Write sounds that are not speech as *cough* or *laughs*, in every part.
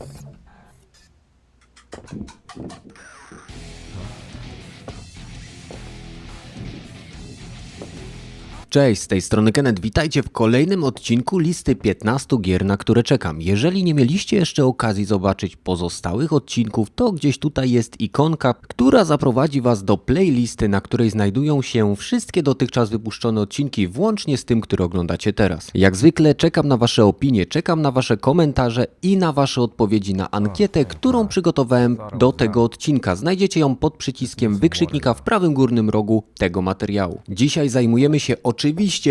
あっ。Cześć, z tej strony Kenneth. Witajcie w kolejnym odcinku listy 15 gier, na które czekam. Jeżeli nie mieliście jeszcze okazji zobaczyć pozostałych odcinków, to gdzieś tutaj jest ikonka, która zaprowadzi Was do playlisty, na której znajdują się wszystkie dotychczas wypuszczone odcinki, włącznie z tym, który oglądacie teraz. Jak zwykle czekam na Wasze opinie, czekam na Wasze komentarze i na Wasze odpowiedzi na ankietę, którą przygotowałem do tego odcinka. Znajdziecie ją pod przyciskiem wykrzyknika w prawym górnym rogu tego materiału. Dzisiaj zajmujemy się oczywiście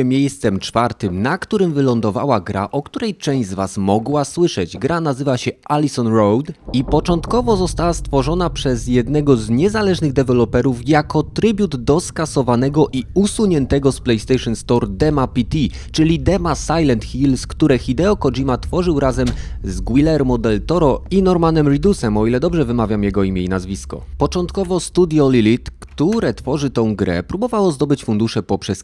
miejscem czwartym, na którym wylądowała gra, o której część z Was mogła słyszeć. Gra nazywa się Allison Road i początkowo została stworzona przez jednego z niezależnych deweloperów jako trybut do skasowanego i usuniętego z PlayStation Store dema PT, czyli dema Silent Hills, które Hideo Kojima tworzył razem z Guillermo del Toro i Normanem Reedusem, o ile dobrze wymawiam jego imię i nazwisko. Początkowo studio Lilith, które tworzy tą grę, próbowało zdobyć fundusze poprzez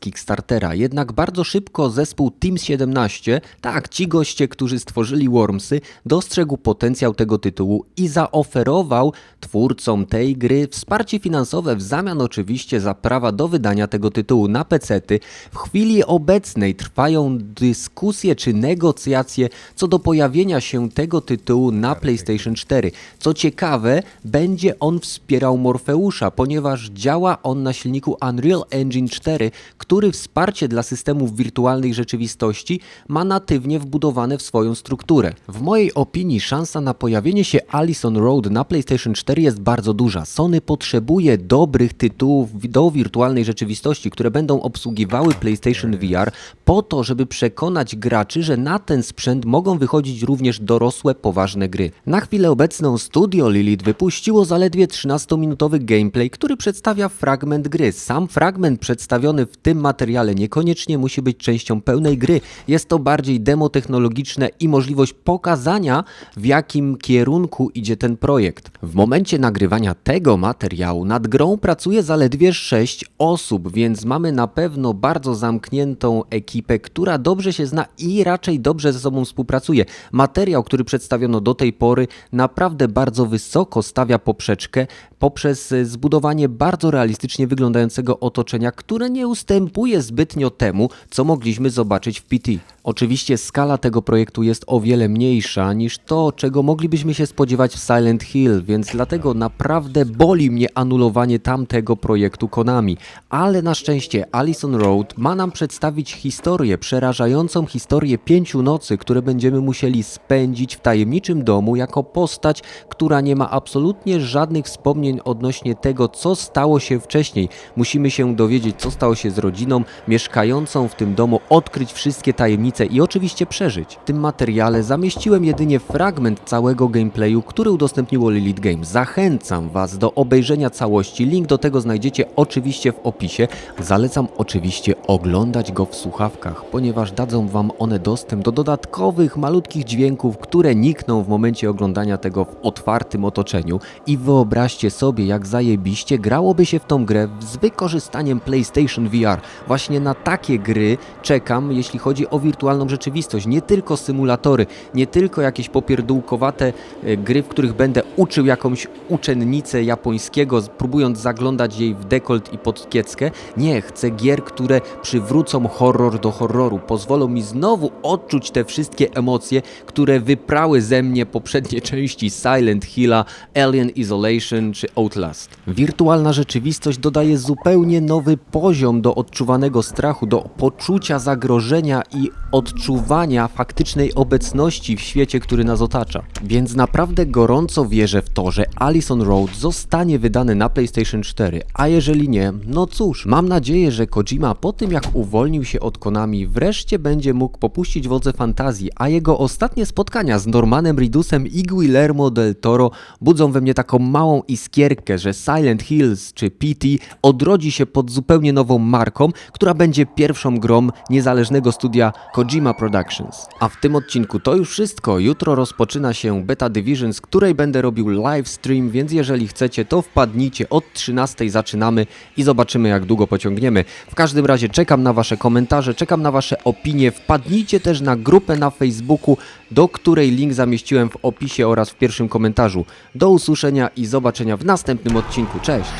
Kickstartera, jednak bardzo szybko zespół Team 17, tak, ci goście, którzy stworzyli Wormsy, dostrzegł potencjał tego tytułu i zaoferował twórcom tej gry wsparcie finansowe w zamian oczywiście za prawa do wydania tego tytułu na pecety. W chwili obecnej trwają dyskusje czy negocjacje co do pojawienia się tego tytułu na PlayStation 4. Co ciekawe, będzie on wspierał Morfeusza, ponieważ działa on na silniku Unreal Engine 4, który wsparcie dla systemów wirtualnej rzeczywistości ma natywnie wbudowane w swoją strukturę. W mojej opinii szansa na pojawienie się Allison Road na PlayStation 4 jest bardzo duża. Sony potrzebuje dobrych tytułów do wirtualnej rzeczywistości, które będą obsługiwały PlayStation VR po to, żeby przekonać graczy, że na ten sprzęt mogą wychodzić również dorosłe, poważne gry. Na chwilę obecną studio Lilith wypuściło zaledwie 13-minutowy gameplay, który przedstawia fragment gry. Sam fragment przedstawiony w tym materiale niekoniecznie musi być częścią pełnej gry. Jest to bardziej demo technologiczne i możliwość pokazania, w jakim kierunku idzie ten projekt. W momencie nagrywania tego materiału nad grą pracuje zaledwie 6 osób, więc mamy na pewno bardzo zamkniętą ekipę, która dobrze się zna i raczej dobrze ze sobą współpracuje. Materiał, który przedstawiono do tej pory, naprawdę bardzo wysoko stawia poprzeczkę poprzez e, zbudowanie bardzo realistycznie wyglądającego otoczenia, które nie ustępuje zbytnio temu, co mogliśmy zobaczyć w PT. Oczywiście skala tego projektu jest o wiele mniejsza niż to, czego moglibyśmy się spodziewać w Silent Hill, więc dlatego naprawdę boli mnie anulowanie tamtego projektu Konami. Ale na szczęście Allison Road ma nam przedstawić historię, przerażającą historię pięciu nocy, które będziemy musieli spędzić w tajemniczym domu jako postać, która nie ma absolutnie żadnych wspomnień odnośnie tego, co stało się wcześniej. Musimy się dowiedzieć, co stało się z rodziną mieszkającą w tym domu, odkryć wszystkie tajemnice i oczywiście przeżyć. W tym materiale zamieściłem jedynie fragment całego gameplayu, który udostępniło Lilith Games. Zachęcam Was do obejrzenia całości. Link do tego znajdziecie oczywiście w opisie. Zalecam oczywiście oglądać go w słuchawkach, ponieważ dadzą Wam one dostęp do dodatkowych, malutkich dźwięków, które nikną w momencie oglądania tego w otwartym otoczeniu. I wyobraźcie sobie, jak zajebiście grałoby się w tą grę z wykorzystaniem PlayStation VR. Właśnie na takie gry czekam, jeśli chodzi o wirtualną rzeczywistość. Nie tylko symulatory, nie tylko jakieś popierdółkowate e, gry, w których będę uczył jakąś uczennicę japońskiego, próbując zaglądać jej w dekolt i pod kieckę. Nie, chcę gier, które przywrócą horror do horroru, pozwolą mi znowu odczuć te wszystkie emocje, które wyprały ze mnie poprzednie *laughs* części Silent Hilla, Alien Isolation czy Outlast. Wirtualna rzeczywistość dodaje zupełnie nowy poziom do odczuwanego strachu, do poczucia zagrożenia i odczuwania faktycznej obecności w świecie, który nas otacza. Więc naprawdę gorąco wierzę w to, że Allison Road zostanie wydany na PlayStation 4, a jeżeli nie, no cóż, mam nadzieję, że Kojima po tym jak uwolnił się od Konami, wreszcie będzie mógł popuścić wodze fantazji, a jego ostatnie spotkania z Normanem Reedusem i Guillermo del Toro budzą we mnie taką małą iskierkę, że Silent Hills czy PT odrodzi się pod zupełnie nową marką, która będzie pierwszą grą niezależnego studia Kojima Productions. A w tym odcinku to już wszystko. Jutro rozpoczyna się Beta Division, z której będę robił live stream, więc jeżeli chcecie, to wpadnijcie. Od 13 zaczynamy i zobaczymy, jak długo pociągniemy. W każdym razie czekam na Wasze komentarze, czekam na Wasze opinie. Wpadnijcie też na grupę na Facebooku, do której link zamieściłem w opisie oraz w pierwszym komentarzu. Do usłyszenia i zobaczenia w następnym odcinku. Cześć!